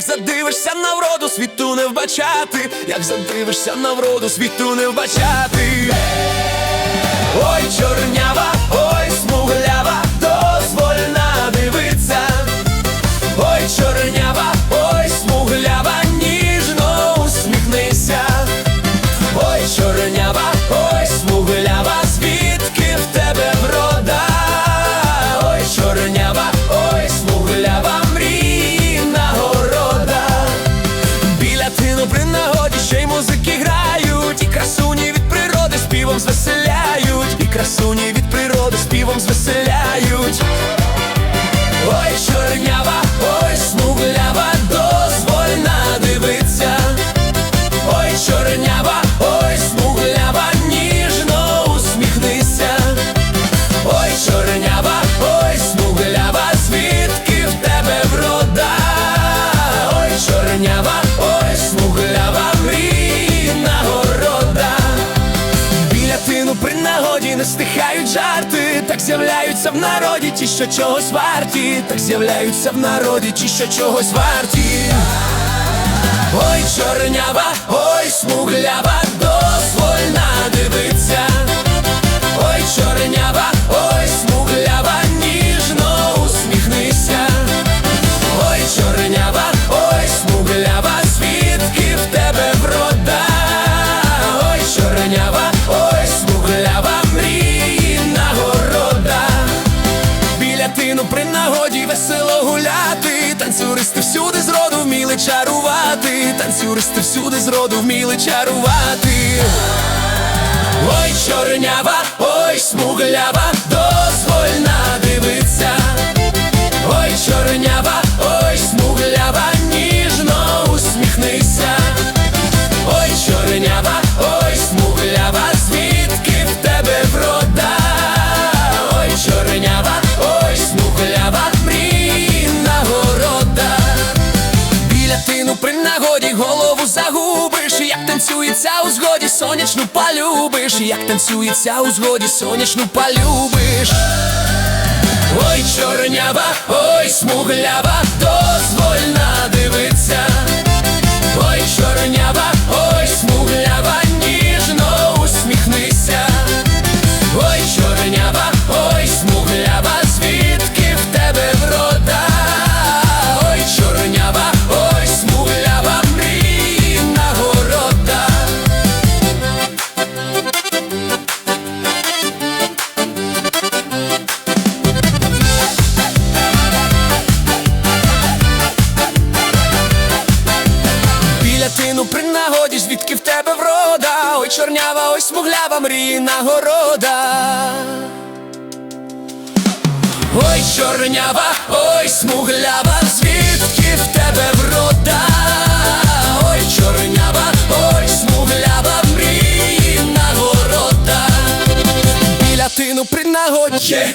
задивишся на вроду, світу не вбачати, як задивишся на вроду, світу не вбачати. Ой, чорнява, при нагоді ще й музики грають, і красуні від природи співом звеселяють, і красуні від природи співом звеселяють. Ой, чорнява, ой, смуглява, дозвольна дивиться. Ой, чорнява, ой, смуглява, ніжно усміхнися. Ой, чорнява, ой, смуглява, звідки в тебе врода? Ой, чорнява, при не стихають жарти, так з'являються в народі ті, що чогось варті, так з'являються в народі ті, що чогось варті. Ой, чорнява, ой, смуглява, нагоді весело гуляти. Танцюристи всюди зроду вміли чарувати. Танцюристи всюди зроду вміли чарувати. Ой, чорнява, ой, смуглява, дозвольна нагоді голову загубиш, як танцюється у згоді, сонячну полюбиш, як танцюється у згоді, сонячну полюбиш. Ой, чорнява, ой, смуглява, дозвольна дивиться. Чорнява, ось смуглява, мрії нагорода. Ой, чорнява, ой, смуглява, звідки в тебе врода? Ой, чорнява, ой, смуглява, мрії нагорода. Біля тину при нагоді.